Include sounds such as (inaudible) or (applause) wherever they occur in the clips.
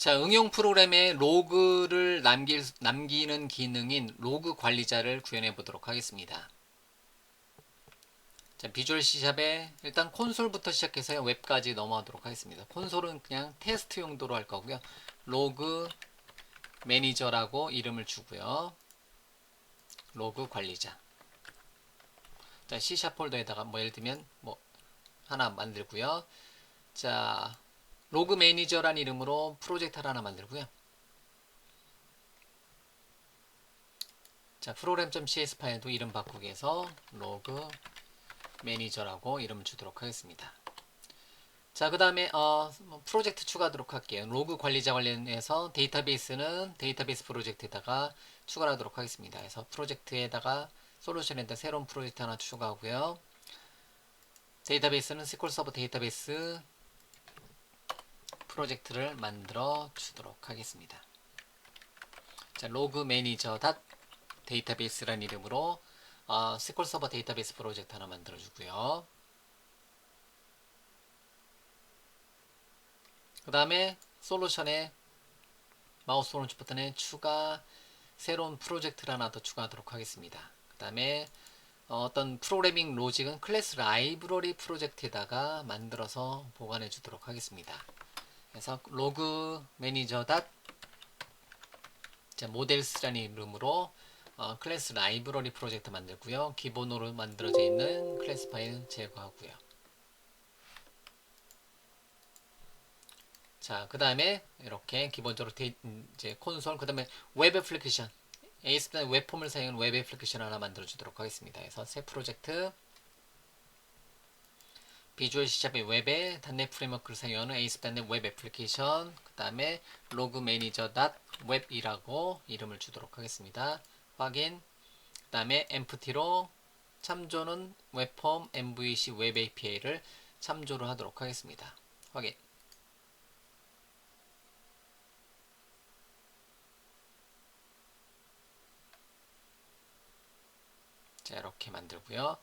자, 응용 프로그램에 로그를 남길, 남기는 기능인 로그 관리자를 구현해 보도록 하겠습니다. 자, 비주얼 C샵에 일단 콘솔부터 시작해서 웹까지 넘어가도록 하겠습니다. 콘솔은 그냥 테스트 용도로 할 거고요. 로그 매니저라고 이름을 주고요. 로그 관리자. 자, C샵 폴더에다가 뭐 예를 들면 뭐 하나 만들고요. 자, 로그 매니저란 이름으로 프로젝트 하나 만들고요. 자, 프로그램.cs 파일도 이름 바꾸기 해서 로그 매니저라고 이름을 주도록 하겠습니다. 자, 그 다음에 어, 뭐 프로젝트 추가하도록 할게요. 로그 관리자 관련해서 데이터베이스는 데이터베이스 프로젝트에다가 추가하도록 하겠습니다. 그래서 프로젝트에다가 솔루션에다 새로운 프로젝트 하나 추가하고요. 데이터베이스는 SQL 서버 데이터베이스 프로젝트를 만들어 주도록 하겠습니다. 자, 로그 매니저 닷 데이터베이스라는 이름으로 어, SQL 서버 데이터베이스 프로젝트 하나 만들어 주고요. 그 다음에 솔루션에 마우스 오른쪽 버튼에 추가 새로운 프로젝트를 하나 더 추가하도록 하겠습니다. 그 다음에 어떤 프로그래밍 로직은 클래스 라이브러리 프로젝트에다가 만들어서 보관해 주도록 하겠습니다. 그래서 로그 매니저 닷 모델스라는 이름으로 어, 클래스 라이브러리 프로젝트 만들고요. 기본으로 만들어져 있는 클래스 파일 제거하고요. 자, 그 다음에 이렇게 기본적으로 데이, 이제 콘솔, 그 다음에 웹 애플리케이션, ASP.NET 웹폼을 사용한 웹 애플리케이션 하나 만들어 주도록 하겠습니다. 그래서 새 프로젝트, 비주얼 C샵의 웹에 .NET 프레임워크를 사용하는 ASP.NET 웹 애플리케이션, 그 다음에 로그 매니저 웹이라고 이름을 주도록 하겠습니다. 확인, 그 다음에 empty로 참조는 웹폼 MVC 웹 API를 참조를 하도록 하겠습니다. 확인. 자, 이렇게 만들고요.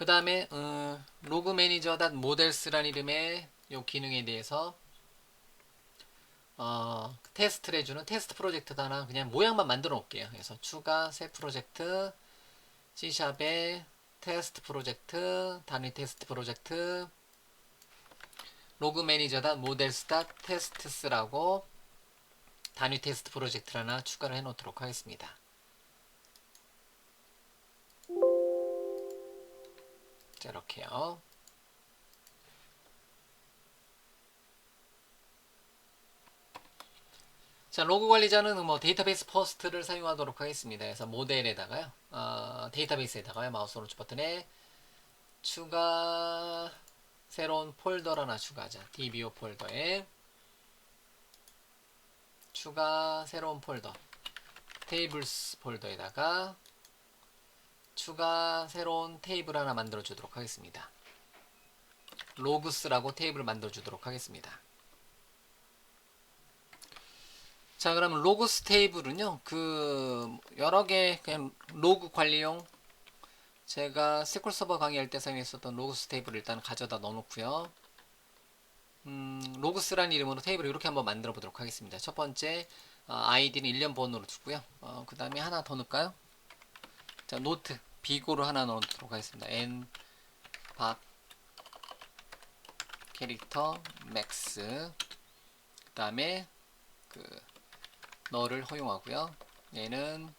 그 다음에 어, 로그 매니저 닷 모델스란 이름의 이 기능에 대해서 어, 테스트를 해주는 테스트 프로젝트 하나 그냥 모양만 만들어 놓을게요. 그래서 추가 새 프로젝트 C샵에 테스트 프로젝트 단위 테스트 프로젝트 로그 매니저 닷 모델스 닷 테스트스라고 단위 테스트 프로젝트 하나 추가를 해 놓도록 하겠습니다. 자, 이렇게요. 자, 로그 관리자는 뭐 데이터베이스 퍼스트를 사용하도록 하겠습니다. 그래서 모델에다가요, 어, 데이터베이스에다가요, 마우스 오른쪽 버튼에 추가 새로운 폴더 하나 추가하자. DBO 폴더에 추가 새로운 폴더 테이블스 폴더에다가 추가 새로운 테이블 하나 만들어 주도록 하겠습니다. 로그스라고 테이블 만들어 주도록 하겠습니다. 자, 그러면 로그스 테이블은요, 그, 여러 개, 그냥 로그 관리용, 제가 SQL 서버 강의할 때 사용했었던 로그스 테이블을 일단 가져다 넣어 놓고요. 음, 로그스라는 이름으로 테이블을 이렇게 한번 만들어 보도록 하겠습니다. 첫 번째, 어, 아이디는 1년 번호로 두고요. 어, 그 다음에 하나 더 넣을까요? 자, 노트. 비고를 하나 넣도록 하겠습니다. n 박 캐릭터 맥스 그 다음에 그 너를 허용하고요. 얘는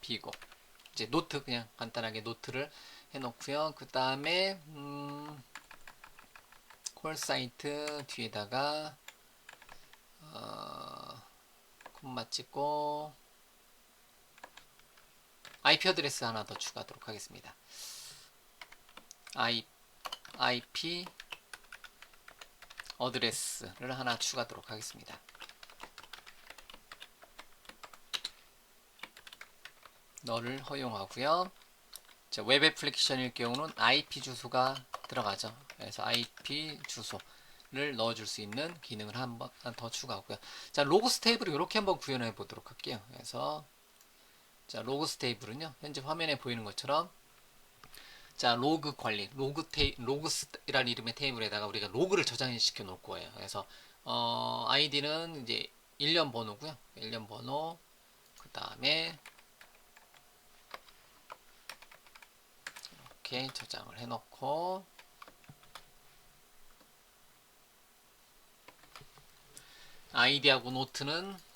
비고 이제 노트 그냥 간단하게 노트를 해놓고요. 그 다음에 음, 콜 사이트 뒤에다가 어, 콤마 찍고 IP 어드레스 하나 더 추가하도록 하겠습니다. I, IP 어드레스를 하나 추가하도록 하겠습니다. 너를 허용하고요. 자, 웹 애플리케이션일 경우는 IP 주소가 들어가죠. 그래서 IP 주소를 넣어줄 수 있는 기능을 한번 더 추가하고요. 자, 로그스 테이블을 이렇게 한번 구현해 보도록 할게요. 그래서 자, 로그스 테이블은요. 현재 화면에 보이는 것처럼 자, 로그 관리, 로그 테이, 로그스라는 이름의 테이블에다가 우리가 로그를 저장시켜 놓을 거예요. 그래서 어, 아이디는 이제 1년 번호고요. 1년 번호. 그다음에 이렇게 저장을 해 놓고 아이디하고 노트는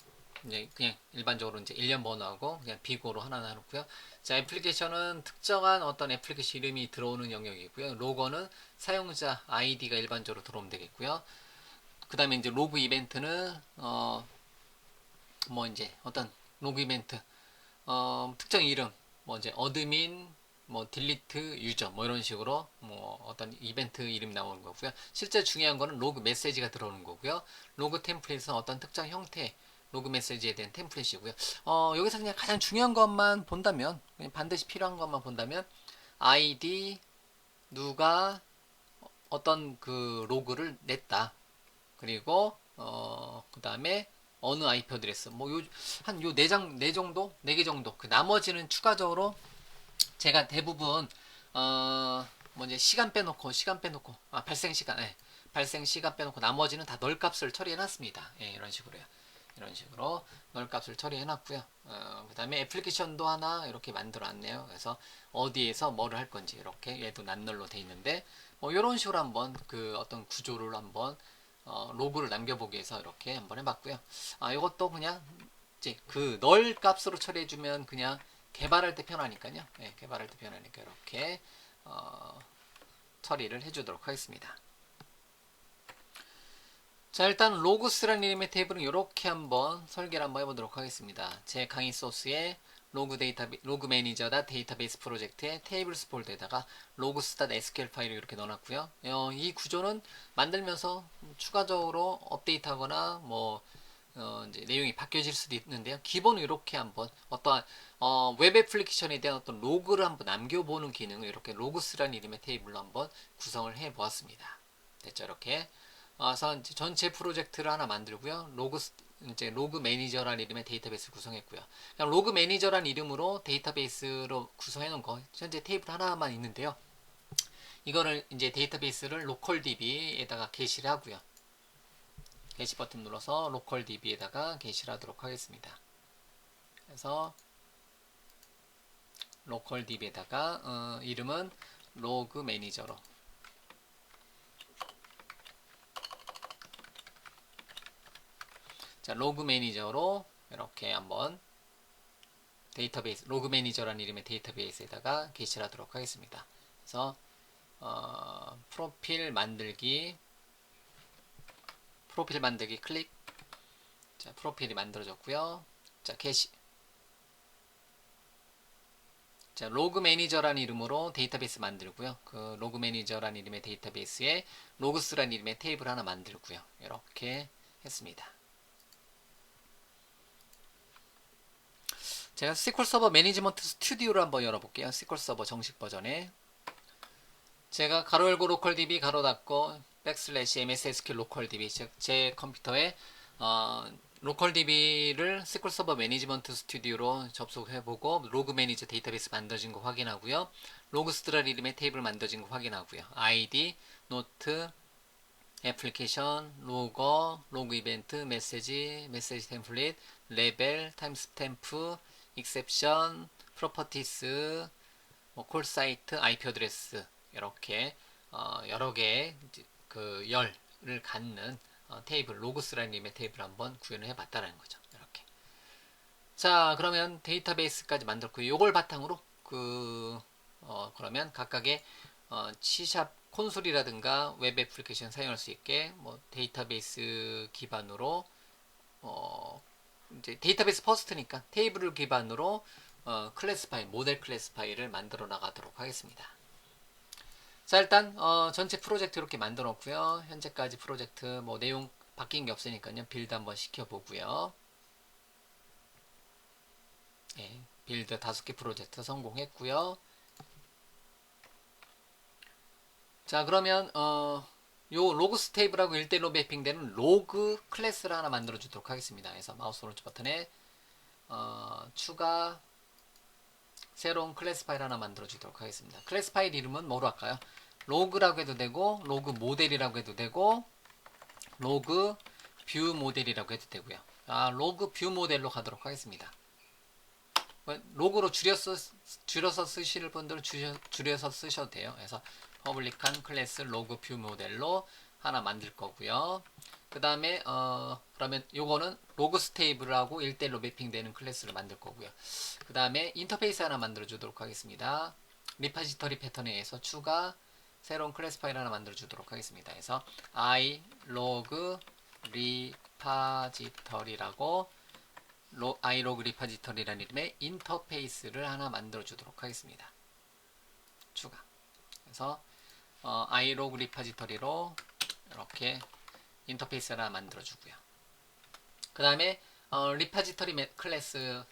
이제 그냥 일반적으로 이제 1년 번호하고 그냥 비고로 하나 나눴고요. 자, 애플리케이션은 특정한 어떤 애플리케이션 이름이 들어오는 영역이고요. 로거는 사용자 아이디가 일반적으로 들어오면 되겠고요. 그 다음에 이제 로그 이벤트는 어, 뭐 이제 어떤 로그 이벤트 어, 특정 이름 뭐 이제 어드민 뭐 딜리트 유저 뭐 이런 식으로 뭐 어떤 이벤트 이름 나오는 거고요. 실제 중요한 거는 로그 메시지가 들어오는 거고요. 로그 템플릿은 어떤 특정 형태 로그 메시지에 대한 템플릿이고요. 어, 여기서 그냥 가장 중요한 것만 본다면 그냥 반드시 필요한 것만 본다면 아이디 누가 어떤 그 로그를 냈다. 그리고 어, 그다음에 어느 IP 어드레스. 뭐요한 요 네 장 네 정도? 네 개 정도. 그 나머지는 추가적으로 제가 대부분 어 뭐 이제 시간 빼놓고 시간 빼놓고 아 발생 시간 예. 발생 시간 빼놓고 나머지는 다 널 값을 처리해 놨습니다. 예 이런 식으로요 이런 식으로 널 값을 처리해 놨고요 어, 그 다음에 애플리케이션도 하나 이렇게 만들어 놨네요 그래서 어디에서 뭐를 할 건지 이렇게 얘도 난널로 돼 있는데 뭐 이런 식으로 한번 그 어떤 구조를 한번 어, 로그를 남겨보기 위해서 이렇게 한번 해봤고요. 아, 이것도 그냥 이제 그 널 값으로 처리해주면 그냥 개발할 때 편하니까요. 네, 개발할 때 편하니까 이렇게 어, 처리를 해주도록 하겠습니다. 자 일단 로그스라는 이름의 테이블은 이렇게 한번 설계를 한번 해보도록 하겠습니다. 제 강의 소스에 로그 데이터 로그 매니저다 데이터베이스 프로젝트의 테이블스 폴더에다가 로그스.sql 파일을 이렇게 넣어놨고요. 어, 이 구조는 만들면서 추가적으로 업데이트하거나 뭐 어, 이제 내용이 바뀌어질 수도 있는데요. 기본은 이렇게 한번 어떠한 어, 웹 애플리케이션에 대한 어떤 로그를 한번 남겨보는 기능을 이렇게 로그스라는 이름의 테이블로 한번 구성을 해 보았습니다. 됐죠? 이렇게. 그래서 이제 전체 프로젝트를 하나 만들고요. 로그 이제 로그 매니저라는 이름의 데이터베이스를 구성했고요. 그냥 로그 매니저라는 이름으로 데이터베이스로 구성해 놓은 거 현재 테이블 하나만 있는데요. 이거를 이제 데이터베이스를 로컬 DB에다가 게시를 하고요. 게시 버튼 눌러서 로컬 DB에다가 게시를 하도록 하겠습니다. 그래서 로컬 DB에다가 어, 이름은 로그 매니저로 자, 로그 매니저로 이렇게 한번 데이터베이스, 로그 매니저라는 이름의 데이터베이스에다가 게시를 하도록 하겠습니다. 그래서 어, 프로필 만들기 프로필 만들기 클릭 자, 프로필이 만들어졌고요. 자, 게시 자, 로그 매니저라는 이름으로 데이터베이스 만들고요. 그 로그 매니저라는 이름의 데이터베이스에 로그스라는 이름의 테이블 하나 만들고요. 이렇게 했습니다. 제가 SQL 서버 매니지먼트 스튜디오를 한번 열어볼게요. SQL 서버 정식 버전에 제가 가로 열고 로컬 DB 가로 닫고 백슬래시 MS SQL 로컬 DB 즉 제 컴퓨터에 어, 로컬 DB를 SQL 서버 매니지먼트 스튜디오로 접속해보고 로그 매니저 데이터베이스 만들어진 거 확인하고요. 로그 스트랄 이름의 테이블 만들어진 거 확인하고요. 아이디, 노트, 애플리케이션, 로거, 로그 이벤트, 메시지, 메시지 템플릿, 레벨, 타임스탬프, 익셉션, 프로퍼티스, 뭐 콜사이트, IP 어드레스 이렇게 어, 여러 개의 그 열을 갖는 어, 테이블 로그스라는 이름의 테이블 한번 구현을 해봤다라는 거죠. 이렇게. 자 그러면 데이터베이스까지 만들고 이걸 바탕으로 그 어, 그러면 각각의 어, C샵 콘솔이라든가 웹 애플리케이션 사용할 수 있게 뭐 데이터베이스 기반으로 어, 이제 데이터베이스 퍼스트니까 테이블을 기반으로 어, 클래스 파일, 모델 클래스 파일을 만들어 나가도록 하겠습니다. 자 일단 어, 전체 프로젝트 이렇게 만들어 놓고요. 현재까지 프로젝트 뭐 내용 바뀐 게 없으니까요. 빌드 한번 시켜보고요. 예, 빌드 다섯 개 프로젝트 성공했고요. 자 그러면 어, 요 로그 스 테이블하고 1대1로 매핑되는 로그 클래스를 하나 만들어 주도록 하겠습니다. 그래서 마우스 오른쪽 버튼에 어, 추가 새로운 클래스 파일 하나 만들어 주도록 하겠습니다. 클래스 파일 이름은 뭐로 할까요? 로그라고 해도 되고 로그 모델이라고 해도 되고 로그 뷰 모델이라고 해도 되고요. 아, 로그 뷰 모델로 가도록 하겠습니다. 뭐, 로그로 줄여서, 줄여서 쓰실 분들은 줄여, 줄여서 쓰셔도 돼요. 그래서 퍼블릭한 클래스 로그 뷰 모델로 하나 만들 거고요. 그 다음에 어 그러면 요거는 로그 스테이블하고 1대1로 매핑되는 클래스를 만들 거고요. 그 다음에 인터페이스 하나 만들어 주도록 하겠습니다. 리파지터리 패턴에 의해서 추가 새로운 클래스 파일 하나 만들어 주도록 하겠습니다. 그래서 i log 리파지터리라고 로, i log 리파지터리라는 이름의 인터페이스를 하나 만들어 주도록 하겠습니다. 추가. 그래서 어, i log 리파지터리로 이렇게 인터페이스 하나 만들어 주고요. 그 다음에 어, 리파지터리 클래스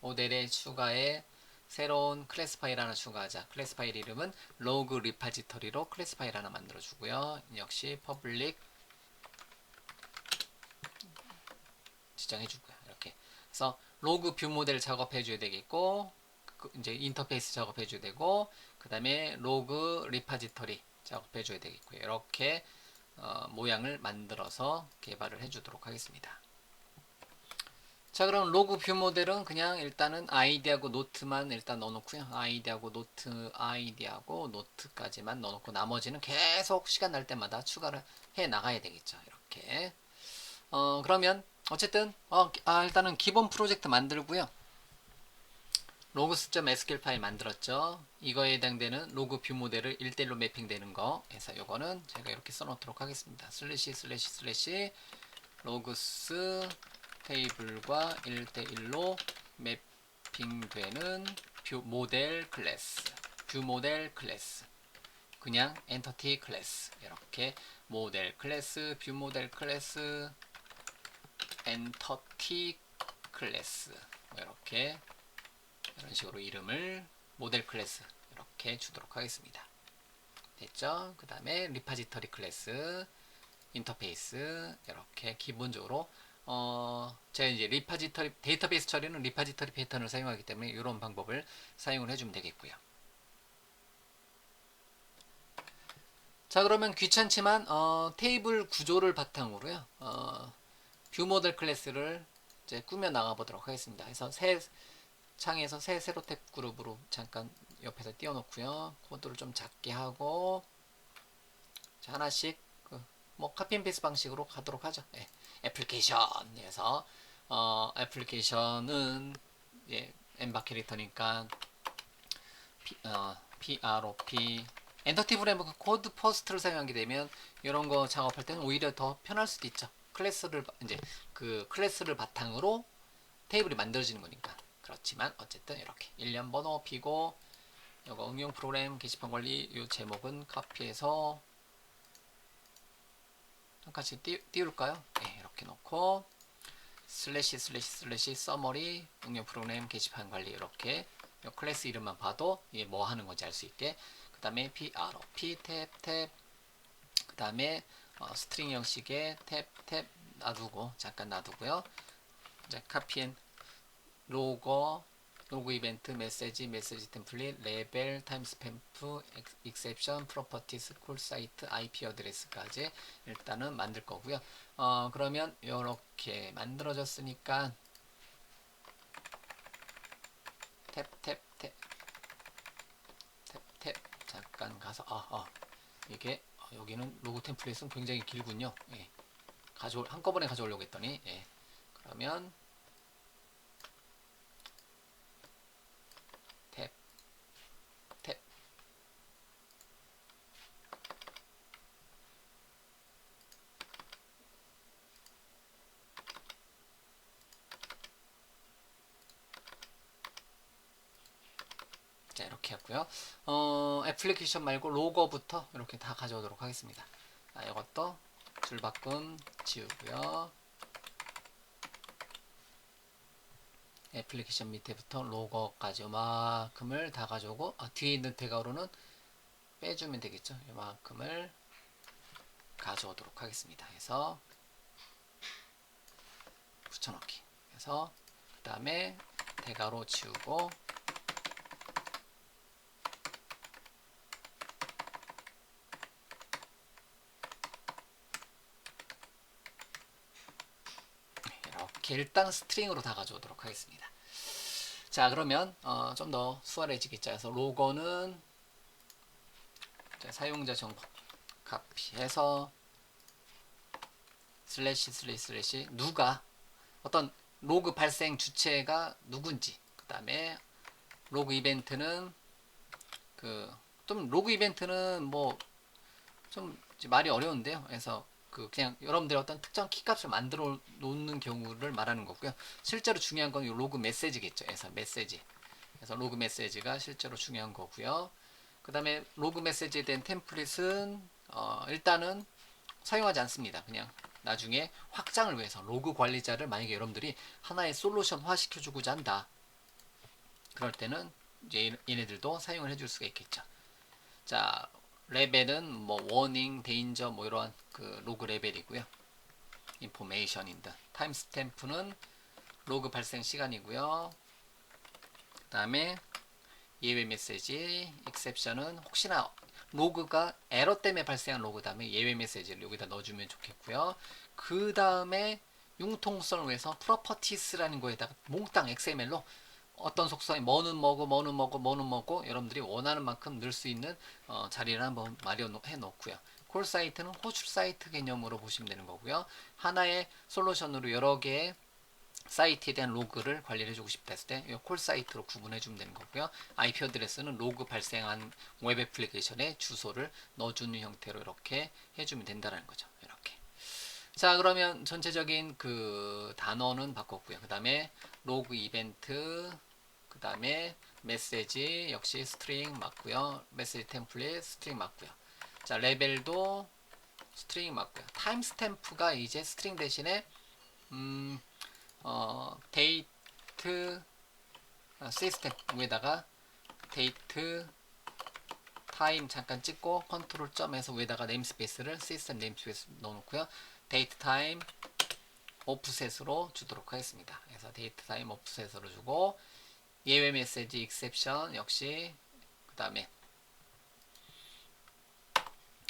모델에 추가해 새로운 클래스 파일 하나 추가하자. 클래스 파일 이름은 로그 리파지터리로 클래스 파일 하나 만들어 주고요. 역시 퍼블릭 지정해 주고요. 이렇게. 그래서 로그 뷰 모델 작업해 줘야 되겠고 그 이제 인터페이스 작업해 줘야 되고 그 다음에 로그 리파지터리 작업해 줘야 되겠고요. 이렇게 어, 모양을 만들어서 개발을 해 주도록 하겠습니다. 자 그럼 로그 뷰 모델은 그냥 일단은 아이디하고 노트만 일단 넣어놓고요 아이디하고 노트 아이디하고 노트까지만 넣어놓고 나머지는 계속 시간 날 때마다 추가를 해 나가야 되겠죠 이렇게 어 그러면 어쨌든 어, 아, 일단은 기본 프로젝트 만들고요 로그스.sql 파일 만들었죠? 이거에 해당되는 로그 뷰 모델을 1대1로 매핑되는 거. 해서 요거는 제가 이렇게 써놓도록 하겠습니다. 슬래시 슬래시 슬래시. 로그스 테이블과 1대1로 매핑되는 뷰 모델 클래스. 뷰 모델 클래스. 그냥 엔터티 클래스. 이렇게 모델 클래스 뷰 모델 클래스 엔터티 클래스. 이렇게 이런 식으로 이름을 모델 클래스 이렇게 주도록 하겠습니다 됐죠 그 다음에 리파지터리 클래스 인터페이스 이렇게 기본적으로 어, 제가 이제 리파지터리 데이터베이스 처리는 리파지터리 패턴을 사용하기 때문에 이런 방법을 사용을 해주면 되겠고요. 자 그러면 귀찮지만 어, 테이블 구조를 바탕으로요. 어, 뷰 모델 클래스를 이제 꾸며 나가 보도록 하겠습니다. 그래서 새 창에서 새 세로 탭 그룹으로 잠깐 옆에서 띄워놓고요. 코드를 좀 작게 하고 자, 하나씩 그, 뭐 카피 앤 페이스 방식으로 가도록 하죠. 네. 애플리케이션에서 어, 애플리케이션은 예, 엠바 캐릭터니까 P, 어, PROP 엔터티 브레이크 코드 퍼스트를 사용하게 되면 이런 거 작업할 때는 오히려 더 편할 수도 있죠. 클래스를 이제 그 클래스를 바탕으로 테이블이 만들어지는 거니까 그렇지만 어쨌든 이렇게 1년 번호 피고 이거 응용 프로그램 게시판 관리 이 제목은 카피해서 한 칸씩 띄, 띄울까요? 네, 이렇게 놓고 슬래시 슬래시 슬래시 서머리 응용 프로그램 게시판 관리 이렇게 이 클래스 이름만 봐도 이게 뭐 하는 건지 알 수 있게 그 다음에 PROP 탭탭 그 다음에 어, 스트링 형식의 탭 탭 놔두고 잠깐 놔두고요 이제 카피 앤 로고 로그 이벤트 메시지 메시지 템플릿 레벨 타임스탬프 익셉션 프로퍼티스 콜 사이트 IP 어드레스까지 일단은 만들 거고요 어 그러면 이렇게 만들어졌으니까 탭 탭 탭 탭 탭 잠깐 가서 아, 아 이게 어, 여기는 로그 템플릿은 굉장히 길군요 예. 가져올 한꺼번에 가져오려고 했더니 예. 그러면 탭, 탭. 자, 이렇게 했고요. 어, 애플리케이션 말고 로고부터 이렇게 다 가져오도록 하겠습니다. 아, 이것도 줄바꿈 지우고요. 애플리케이션 밑에부터 로고까지 요만큼을 다 가져오고 아, 뒤에 있는 대괄호는 빼주면 되겠죠 요만큼을 가져오도록 하겠습니다 해서 붙여넣기 해서 그 다음에 대괄호 지우고 이렇게 일단 스트링으로 다 가져오도록 하겠습니다. 자 그러면 어, 좀 더 수월해지겠죠. 그래서 로고는 자, 사용자 정보 카피해서 슬래시 슬래시 슬래시 누가 어떤 로그 발생 주체가 누군지 그 다음에 로그 이벤트는 그 좀 로그 이벤트는 뭐 좀 말이 어려운데요. 그래서 그 그냥 여러분들이 어떤 특정 키값을 만들어 놓는 경우를 말하는 거고요. 실제로 중요한 건 이 로그 메시지겠죠. 그래서 메시지. 그래서 로그 메시지가 실제로 중요한 거고요. 그 다음에 로그 메시지에 대한 템플릿은 어, 일단은 사용하지 않습니다. 그냥 나중에 확장을 위해서 로그 관리자를 만약에 여러분들이 하나의 솔루션화 시켜주고자 한다. 그럴 때는 이제 얘네들도 사용을 해줄 수가 있겠죠. 자, 레벨은 뭐 워닝, 데인저 뭐 이러한 그 로그 레벨이고요. 인포메이션인다. 타임 스탬프는 로그 발생 시간이고요. 그 다음에 예외 메시지, 익셉션은 혹시나 로그가 에러 때문에 발생한 로그 다음에 예외 메시지를 여기다 넣어주면 좋겠고요. 그 다음에 융통성을 위해서 프로퍼티스라는 거에다가 몽땅 XML로 어떤 속성이 뭐는 뭐고 뭐는 뭐고 뭐는 뭐고 여러분들이 원하는 만큼 넣을 수 있는 어, 자리를 한번 마련해 놓고요. 콜 사이트는 호출 사이트 개념으로 보시면 되는 거고요. 하나의 솔루션으로 여러 개의 사이트에 대한 로그를 관리를 해주고 싶다 했을 때콜 사이트로 구분해 주면 되는 거고요. IP 어드레스는 로그 발생한 웹 애플리케이션에 주소를 넣어주는 형태로 이렇게 해주면 된다는 거죠. 이렇게. 자 그러면 전체적인 그 단어는 바꿨고요. 그 다음에 로그 이벤트 그 다음에 메시지 역시 스트링 맞고요. 메시지 템플릿 스트링 맞고요. 자 레벨도 스트링 맞고요. 타임 스탬프가 이제 스트링 대신에 음, 어, 데이트 아, 시스템 위에다가 데이트 타임 잠깐 찍고 컨트롤 점에서 위에다가 네임스페이스를 시스템 네임스페이스 넣어놓고요. 데이트 타임 오프셋으로 주도록 하겠습니다. 그래서 데이트 타임 오프셋으로 주고 예외 메시지 익셉션 역시 그 다음에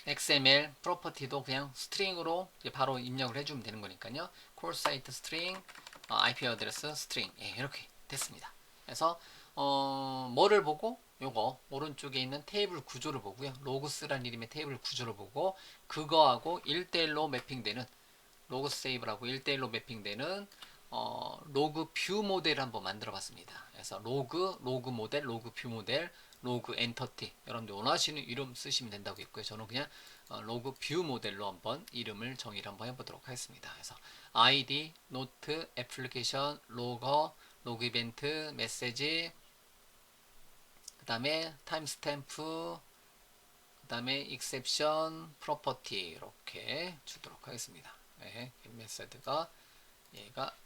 XML 프로퍼티도 그냥 스트링으로 바로 입력을 해주면 되는 거니까요. 콜 사이트 스트링, 어, IP 어드레스 스트링 예, 이렇게 됐습니다. 그래서 어, 뭐를 보고 요거 오른쪽에 있는 테이블 구조를 보고요. 로그스란 이름의 테이블 구조를 보고 그거하고 1대1로 매핑되는 로그 세이브라고 1대1로 매핑되는 어, 로그 뷰 모델을 한번 만들어 봤습니다. 그래서 로그, 로그 모델, 로그 뷰 모델, 로그 엔터티 여러분들 원하시는 이름 쓰시면 된다고 했고요. 저는 그냥 어, 로그 뷰 모델로 한번 이름을 정의를 한번 해보도록 하겠습니다. 그래서 ID, 노트, 애플리케이션, 로거, 로그 이벤트, 메시지, 그 다음에 타임스탬프, 그 다음에 익셉션, 프로퍼티 이렇게 주도록 하겠습니다. 네, 메서드가 얘가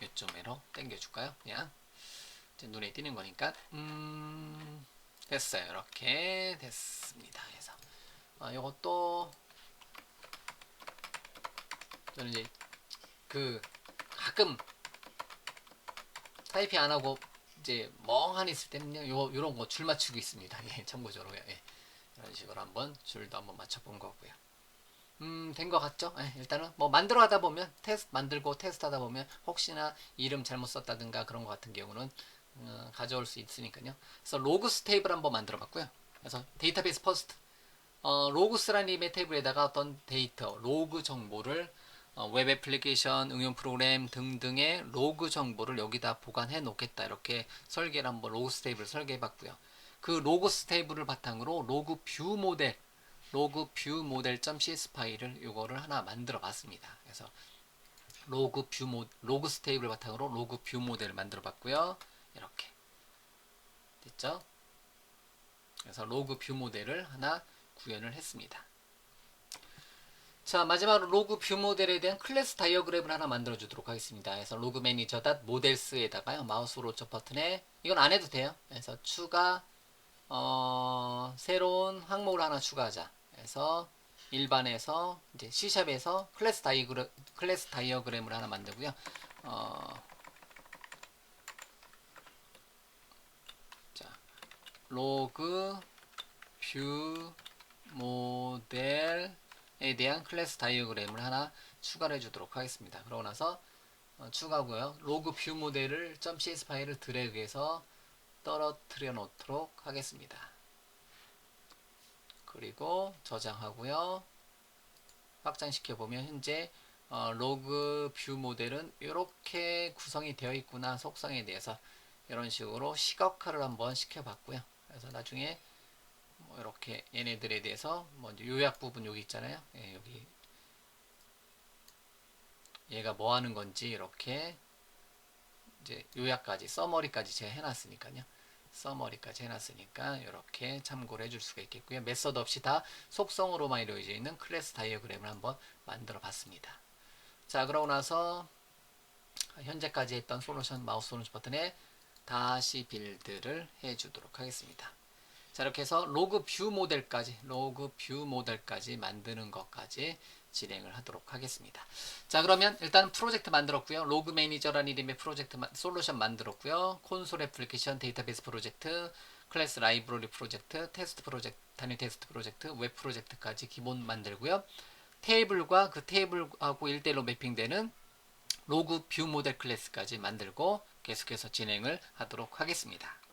요점으로 당겨줄까요? 그냥 눈에 띄는 거니까 음 됐어요. 이렇게 됐습니다. 그래서 아, 요것도 저는 이제 그 가끔 타이핑 안 하고 이제 멍하니 있을 때는 요 요 요런 거 줄 맞추고 있습니다. (laughs) 예, 참고적으로 예. 이런 식으로 한번 줄도 한번 맞춰본 거고요. 음, 된 것 같죠? 예, 일단은 뭐 만들어 하다 보면 테스트 만들고 테스트 하다 보면 혹시나 이름 잘못 썼다든가 그런 것 같은 경우는 어, 가져올 수 있으니까요. 그래서 로그스 테이블 한번 만들어 봤고요. 그래서 데이터베이스 퍼스트 어, 로그스라는 이름의 테이블에다가 어떤 데이터, 로그 정보를 어, 웹 애플리케이션, 응용 프로그램 등등의 로그 정보를 여기다 보관해 놓겠다. 이렇게 설계를 한번 로그스 테이블 설계해 봤고요. 그 로그스 테이블을 바탕으로 로그 뷰 모델, 로그 뷰 모델.cs 파일을 이거를 하나 만들어 봤습니다. 그래서 로그 뷰 모, 로그스 테이블 바탕으로 로그 뷰 모델을 만들어 봤고요. 이렇게 됐죠? 그래서 로그 뷰 모델을 하나 구현을 했습니다. 자 마지막으로 로그 뷰 모델에 대한 클래스 다이어그램을 하나 만들어 주도록 하겠습니다. 그래서 로그 매니저 닷 모델스에다가요 마우스 오른쪽 버튼에 이건 안 해도 돼요. 그래서 추가 어, 새로운 항목을 하나 추가하자. 그래서 일반에서 이제 C샵에서 클래스 다이그램 클래스 다이어그램을 하나 만들고요. 어, 자 로그 뷰 모델 대한 클래스 다이어그램을 하나 추가를 해주도록 하겠습니다. 그러고 나서 어, 추가고요. 로그 뷰 모델을 .cs 파일을 드래그해서 떨어뜨려 놓도록 하겠습니다. 그리고 저장하고요. 확장시켜 보면 현재 어, 로그 뷰 모델은 이렇게 구성이 되어 있구나 속성에 대해서 이런 식으로 시각화를 한번 시켜봤고요. 그래서 나중에 뭐 이렇게 얘네들에 대해서 먼저 요약 부분 여기 있잖아요. 예, 여기 얘가 뭐 하는 건지 이렇게 이제 요약까지 서머리까지 제가 해놨으니까요. 서머리까지 해놨으니까 이렇게 참고를 해줄 수가 있겠고요. 메서드 없이 다 속성으로만 이루어져 있는 클래스 다이어그램을 한번 만들어 봤습니다. 자 그러고 나서 현재까지 했던 솔루션 마우스 오른쪽 버튼에 다시 빌드를 해주도록 하겠습니다. 자 이렇게 해서 로그 뷰 모델까지 로그 뷰 모델까지 만드는 것까지 진행을 하도록 하겠습니다. 자 그러면 일단 프로젝트 만들었고요. 로그 매니저라는 이름의 프로젝트 마- 솔루션 만들었고요. 콘솔 애플리케이션 데이터베이스 프로젝트 클래스 라이브러리 프로젝트 테스트 프로젝트 단위 테스트 프로젝트 웹 프로젝트까지 기본 만들고요. 테이블과 그 테이블하고 1대1로 매핑되는 로그 뷰 모델 클래스까지 만들고 계속해서 진행을 하도록 하겠습니다.